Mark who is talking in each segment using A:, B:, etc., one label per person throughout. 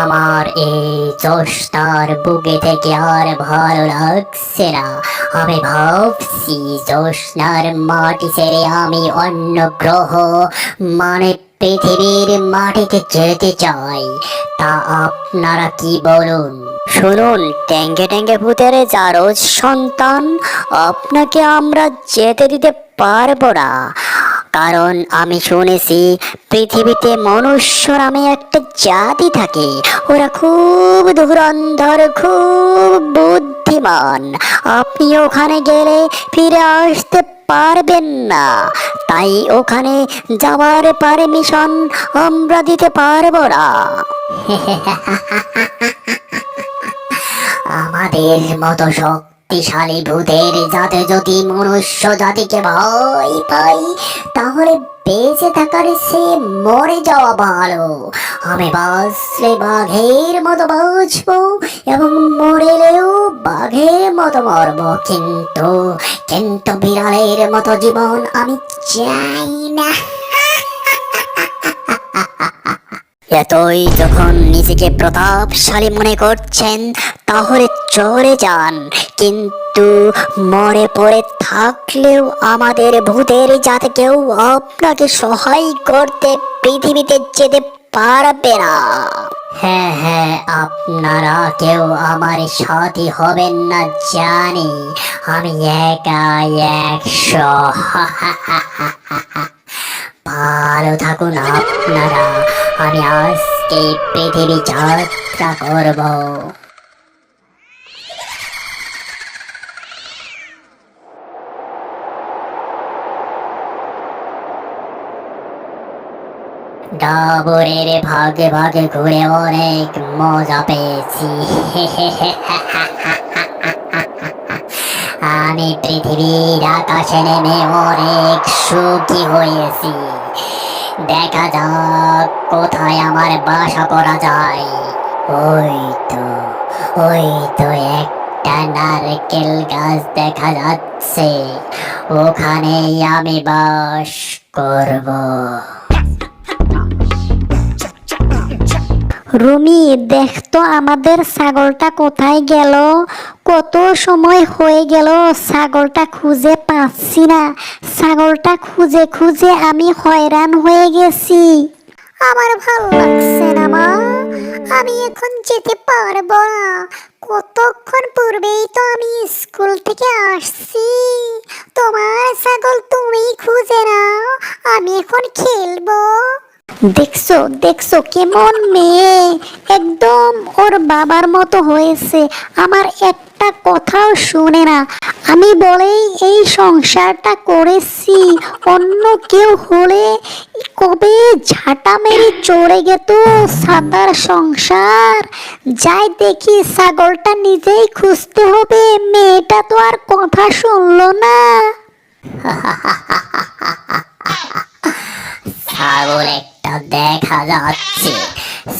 A: আমার এই জোশনার বুকে থেকে আর ভালো লাগছে না। আমি ভাবছি জোশনার মাটি ছেড়ে আমি অন্য গ্রহ মানে পৃথিবীর মাটিতে যেতে চাই। তা আপনারা কি বলুন? শুনুন ট্যাঙ্গে ট্যাঙ্গে ভূতের জারজ সন্তান, আপনাকে আমরা যেতে দিতে পারব না। কারণ আমি শুনেছি পৃথিবীতে মনুষ্য নামে একটা জাতি থাকে। ওরা খুব ধুরন্ধর, খুব বুদ্ধিমান। আপনি ওখানে গেলে ফিরে আসতে পারবেন না। তাই ওখানে যাওয়ার পারমিশন আমরা দিতে পারব না। আমাদের মতো শক্তিশালী ভূতের যাতে যদি মনুষ্য জাতিকে ভয় পাই, তাহলে বেঁচে থাকার সে মরে যাওয়া ভালো। আমি বাঁচলে বাঘের মতো বাঁচবো এবং মরেলেও বাঘের মতো মরব। কিন্তু কিন্তু বিড়ালের মতো জীবন আমি চাই না। এতই যখন নিজেকে প্রতাপশালী মনে করছেন, তাহলে চলে যান। কিন্তু মরে পড়ে থাকলেও আমাদের ভূতের যাতে কেউ আপনাকে সহায় করতে পৃথিবীতে যেতে পারবে না। হ্যাঁ হ্যাঁ আপনারা কেউ আমার সাথী হবেন না জানি। আমি একা একশো। ভালো থাকুন আপনারা, আমি আজকে পৃথিবী যাত্রা করব। ডাবরের ভাগে ভাগে ঘুরে অনেক মজা পেয়েছি। আমি পৃথিবীর আকাশে নেমে অনেক সুখী হয়েছি। দেখা যাক কোথায় আমার বাসা করা যায়। ওই তো ওই তো একটা নারকেল গাছ দেখা যাচ্ছে। ওখানেই আমি বাস করব।
B: রুমি, দেখ তো আমাদের ছাগলটা কোথায় গেল? কত সময় হয়ে গেল ছাগলটা খুঁজে পাচ্ছি না। ছাগলটা খুঁজে খুঁজে আমি হয়রান হয়ে গেছি। আমার ভালো লাগছে না, মা। আমি এখন যেতে পারব না। কতক্ষণ পূর্বেই তো আমি স্কুল থেকে আসছি। তোমার ছাগল তুমি খুঁজে নাও। আমি এখন খেলব। দেখছ দেখছ, কেমন মেয়ে? একদম ওর বাবার মতো হয়েছে। আমার একটা কথাও শুনে না। আমি বলেই এই সংসারটা করেছি। অন্য কেউ হলে কবে ঝাঁটা মেরে চড়ে গেত সাতার সংসার? যাই দেখি, ছাগলটা নিজেই খুঁজতে হবে। মেয়েটা তো আর কথা শুনলো না।
A: ছাগল একটা দেখা যাচ্ছে।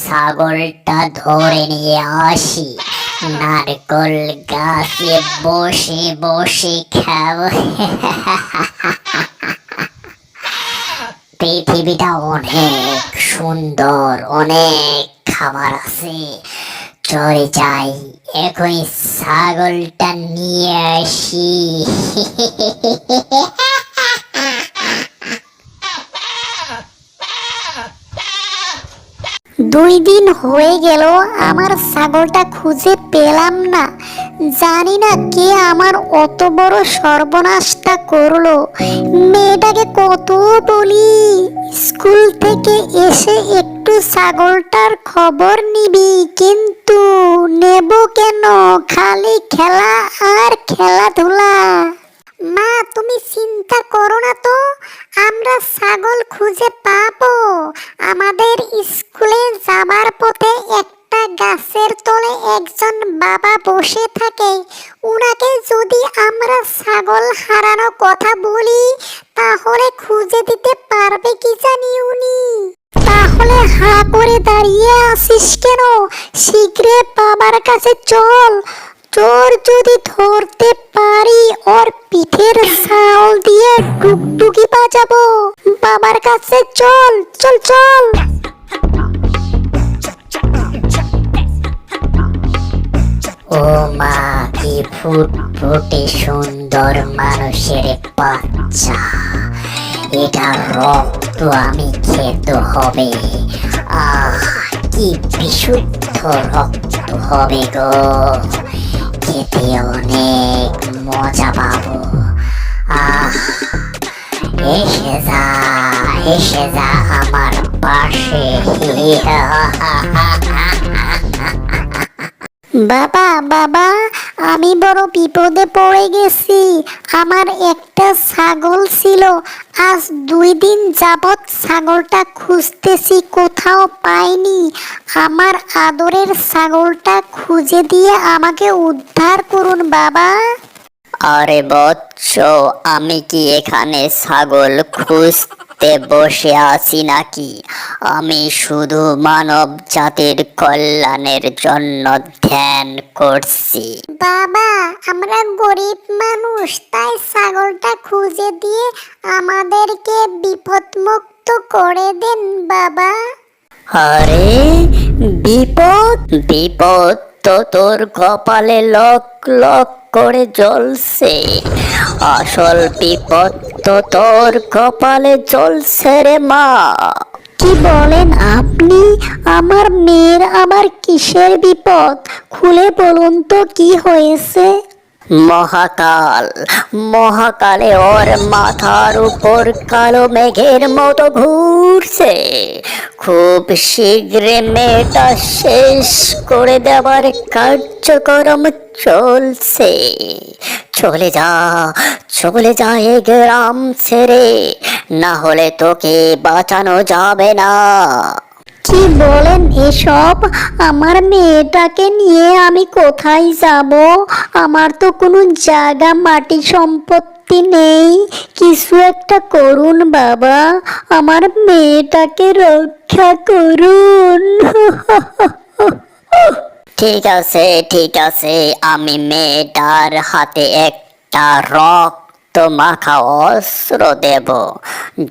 A: ছাগলটা ধরে নিয়ে আসি। নারকল গাছে বসে বসে খাব পৃথিবীটা অনেক সুন্দর, অনেক খাবার আছে। চলে যাই এখনই ছাগলটা নিয়ে আসি।
B: দুই দিন হয়ে গেল, আমার ছাগলটা খুঁজে পেলাম না। জানি না কে আমার অত বড় সর্বনাশটা করল। মেয়েটাকে কত বলি? স্কুল থেকে এসে একটু ছাগলটার খবর নিবি, কিন্তু নেব কেন? খালি খেলা আর খেলাধুলা। মা, তুমি চিন্তা করো না তো। আমরা ছাগল খুঁজে পাবো। আমাদের স্কুলে যাবার পথে একটা গাছের তলে একজন বাবা বসে থাকে। উনাকে যদি আমরা ছাগল হারানো কথা বলি, তাহলে খুঁজে দিতে পারবে কি জানি উনি? তাহলে হা করে দাঁড়িয়ে আসিস কেন? শীঘ্রে বাবার কাছে চল। চোর যদি ধরতে পারি, ওর পিঠের ছাল দিয়ে টুকটুকি বাজাবো। বাবার কাছে চল চল চল।
A: ও মা, কি ফুটফুটে সুন্দর মানুষের বাচ্চা। এটা রক্ত আমি খেতে হবে। আহ, কি বিশুদ্ধ রক্ত হবে গো। খেতে অনেক মজা পাবো। আহ এসে যা এসে যা আমার পাশে।
B: বাবা বাবা, আমি বড় বিপদে পড়ে গেছি। আমার একটা ছাগল ছিল। আজ দুই দিন যাবৎ ছাগলটা খুঁজতেছি, কোথাও পাইনি। আমার আদরের ছাগলটা খুঁজে দিয়ে আমাকে উদ্ধার করুন, বাবা।
A: আরে বৎস, আমি কি এখানে ছাগল খুঁজতে বসে আছি নাকি? আমি শুধু মানব জাতির কল্যাণের জন্য ধ্যান করছি।
B: বাবা আমরা গরিব মানুষ তাই ছাগলটা খুঁজে দিয়ে আমাদেরকে বিপদমুক্ত করে দেন বাবা।
A: আরে বিপদ? বিপদ তো তোর কপালে লক লক করে জ্বলছে। আসল বিপদ তো তোর কপালে জ্বলছে রে মা।
B: কি বলেন আপনি? আমার মেয়ের আমার কিসের বিপদ? খুলে বলুন তো কি হয়েছে?
A: মহাকাল, মহাকালে ওর মাথার উপর কালো মেঘের মতো ঘুরছে। খুব শীঘ্রে মেয়েটা শেষ করে দেওয়ার কার্যক্রম চলছে। চলে যা চলে যা এ গ্রাম ছেড়ে, না হলে তোকে বাঁচানো যাবে না।
B: কি বলেন, এসব আমার মেয়েটাকে নিয়ে আমি কোথায় যাব? আমার তো কোনো জায়গা, মাটি সম্পত্তি নেই। কিছু একটা করুন বাবা, আমার মেয়েটাকে রক্ষা করুন।
A: ঠিক আছে ঠিক আছে, আমি মেয়েটার হাতে একটা রক্ত মাখা অস্ত্র দেব।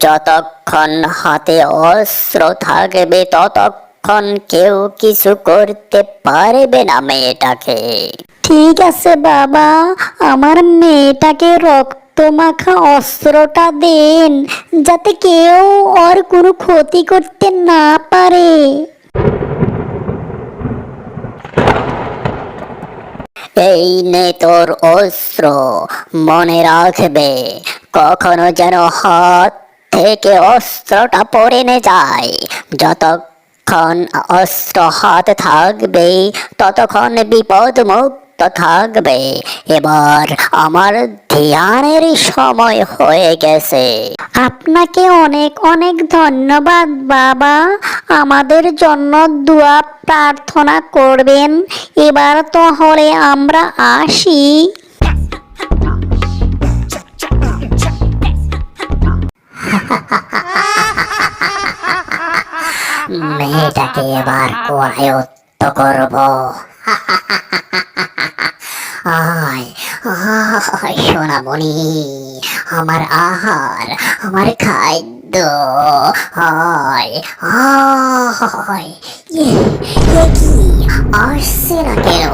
A: যতক্ষণ হাতে অস্ত্র থাকবে, ততক্ষণ কেউ কিছু করতে পারবে না মেয়েটাকে।
B: ঠিক আছে বাবা, আমার মেয়েটাকে রক্ত মাখা অস্ত্রটা দেন, যাতে কেউ ওর কোনো ক্ষতি করতে না পারে।
A: এই নে তোর অস্ত্র, মনে রাখবে, কখনো যেন হাত থেকে অস্ত্রটা পড়ে নে যায়। যতক্ষণ অস্ত্র হাত থাকবে ততক্ষণ বিপদ মুক্ত থাকবে এবার আমার ধ্যানের সময় হয়ে গেছে।
B: আপনাকে অনেক অনেক ধন্যবাদ, বাবা। আমাদের জন্য দোয়া, প্রার্থনা করবেন। এবার তাহলে আমরা আসি।
A: মেয়েটাকে এবার করায়ত্ত করব। আয় আয় সোনামণি, আমার আহার, আমার খাদ্য, আয় আয় কি? আসছে না কেন?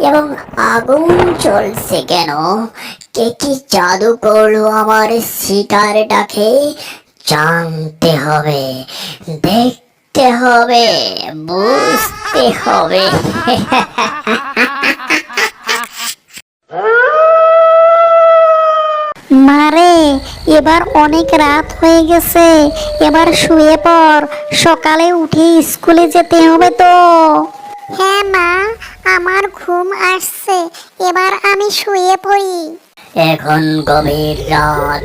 A: এবং আগুন চলছে কেন? কে কি জাদু করল আমার শিকারটাকে জানতে হবে, দেখতে হবে, বুঝতে হবে।
B: মারে এবার অনেক রাত হয়ে গেছে। এবার শুয়ে পর সকালে উঠে স্কুলে যেতে হবে তো। হ্যাঁ মা আমার ঘুম আসছে। এবার আমি শুয়ে পড়ি।
A: এখন গভীর রাত।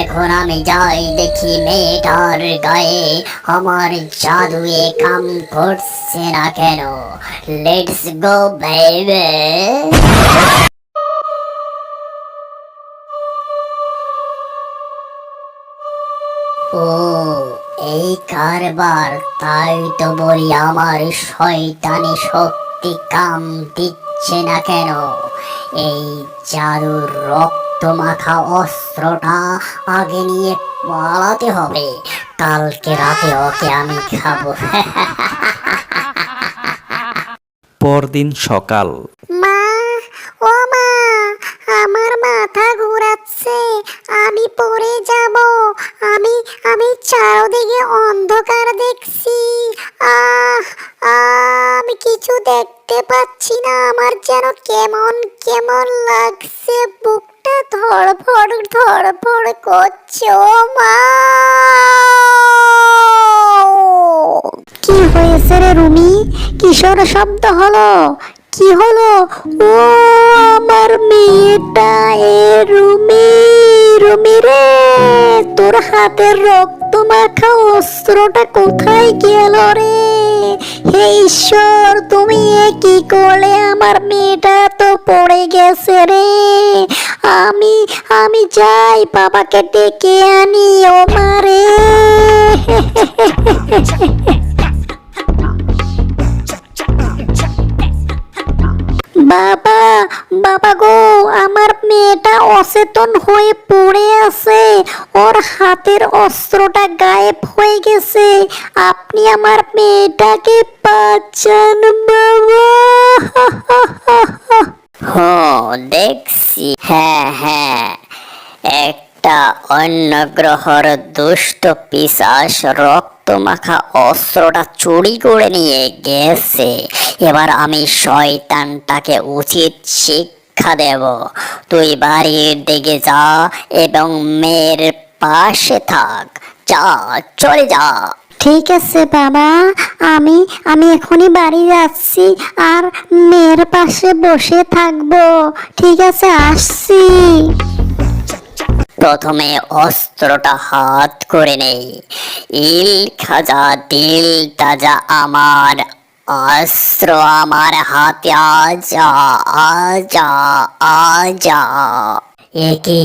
A: এখন আমি যাই দেখি মেয়েটার গায়ে আমার জাদুয়ে কাম করছে না কেন। লেটস গো বেবে এই কারবার তাই তো বলি আমার শয়তানি শক্তি কাম দিচ্ছে না কেন? এই জাদুর রক্ত মাখা অস্ত্রটা আগে নিয়ে পালাতে হবে। কালকে রাতে ওকে আমি খাব।
C: পরদিন সকাল।
B: মা ও মা! আমার মাথা ঘোরাচ্ছে। আমি পড়ে যাব। আমি আমি চারদিকে অন্ধকার দেখছি। আহ আমি কিছু দেখতে পাচ্ছি না। আমার যেন কেমন কেমন লাগছে। বুকটা ধড়ফড় ধড়ফড় করছে। ও মা! কি হয়েছে রে রুমি? কিশোর শব্দ হলো। কি হলো? ও আমার মেয়েটা এ রুমি রুমি রে। তোর হাতের রক্ত মাখা অস্ত্রটা কোথায় গেল রে? হে ঈশ্বর, তুমি কি করলে? আমার মেয়েটা তো পড়ে গেছে রে। আমি আমি যাই, বাবাকে ডেকে আনি ও মারে বাবা বাবা গো, আমার মেয়েটা অচেতন হয়ে পড়ে আছে। ওর হাতের অস্ত্রটা গায়েব হয়ে গেছে। আপনি আমার মেয়েটাকে বাঁচান বাবা।
A: হ্যাঁ দেখছি। হ্যাঁ হ্যাঁ। একটা অন্য গ্রহর দুষ্ট পিসাস রক্ত মাখা অস্ত্রটা চুরি করে নিয়ে গেছে। এবার আমি শয়তানটাকে উচিত শিক্ষা দেব। তুই বাড়ির দিকে যা এবং মেয়ের পাশে থাক। যা, চলে যা।
B: ঠিক আছে বাবা, আমি আমি এখনই বাড়ি যাচ্ছি আর মেয়ের পাশে বসে থাকব। ঠিক আছে, আসছি।
A: প্রথমে অস্ত্রটা হাত করে নেই। ইল খাজা, দিল তাজা আমার। অস্ত্র আমার হাতে, আজা আজা আজা। একে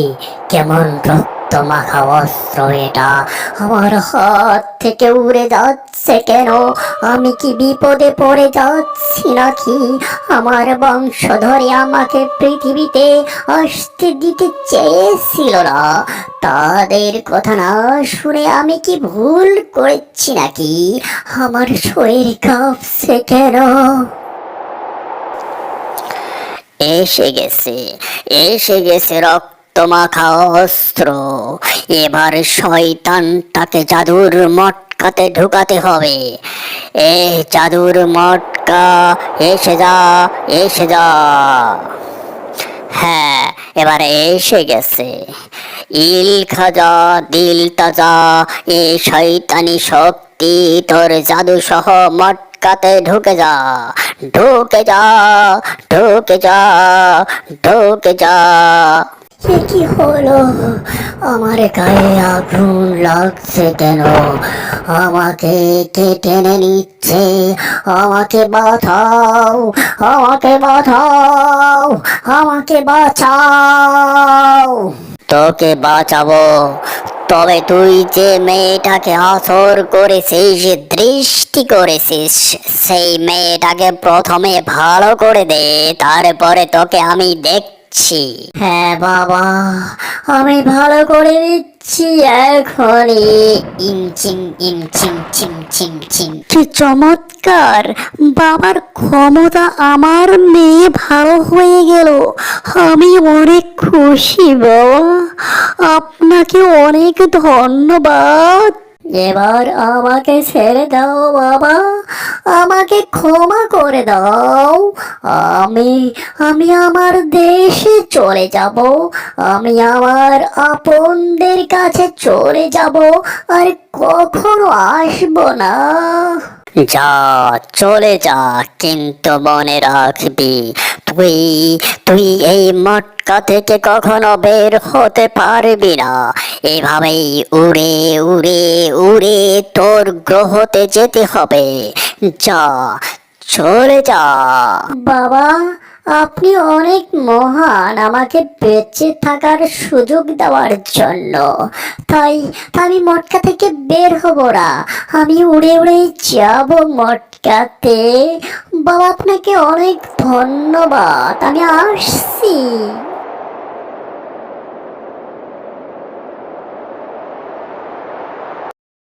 A: কেমন রক্ত মাখা অস্ত্র এটা, আমার হাত থেকে উড়ে যাচ্ছে কেন? আমি কি বিপদে পড়ে যাচ্ছি নাকি? আমার আমাকে পৃথিবীতে আসতে দিতে চেয়েছিল না। তাদের কথা না শুনে আমি কি ভুল করেছি নাকি? আমার শরীর কাঁপছে কেন? এসে গেছে এসে গেছে রক্ত মাখা অস্ত্র এবার শয়তানটাকে জাদুর মটকাতে ঢুকাতে হবে। এ জাদুর মটকা, এসে যা এসে যা। হ্যাঁ এবারে এসে গেছে। ইল খাজা, দিল তাজা, এ শয়তানি শক্তি তোর জাদু সহ মটকাতে ঢুকে যা। ঢুকে যা ঢুকে যা ঢুকে যা। এ কি হলো। আমার গায়ে আগুন লাগছে কেন? আমাকে কে টেনে নিচ্ছে? আমাকে বাঁচাও আমাকে বাঁচাও আমাকে বাঁচাও। তোকে বাঁচাবো। তবে তুই যে মেয়েটাকে আসর করেছিস, দৃষ্টি করেছিস, সেই মেয়েটাকে প্রথমে ভালো করে দে, তারপরে তোকে আমি দেখছি হ্যাঁ বাবা আমি ভালো করে দিচ্ছি এখনই। ইমচিম ইমচিম চিম চিম চিম।
B: কি চমৎকার! বাবার ক্ষমতা আমার মেয়ে ভালো হয়ে গেল। আমি অনেক খুশি বাবা। আপনাকে অনেক ধন্যবাদ।
A: এবার আমাকে ছেড়ে দাও বাবা। আমাকে ক্ষমা করে দাও। আমি আমি আমার দেশে চলে যাব। আমি আমার আপনদের কাছে চলে যাব। আর কখনো আসব না। যা, চলে যা, কিন্তু মনে রাখবি, তুই তুই এই মটকা থেকে কখনো বের হতে পারবি না। এভাবেই উড়ে উড়ে উড়ে তোর গ্রহতে যেতে হবে। যা, চলে যা। বাবা আপনি অনেক মহান, আমাকে বেঁচে থাকার সুযোগ দেওয়ার জন্য। তাই, আমি মটকা থেকে বের হব না। আমি উড়ে উড়ে যাব মটকাতে। বাবা, আপনাকে অনেক ধন্যবাদ। আমি আসছি।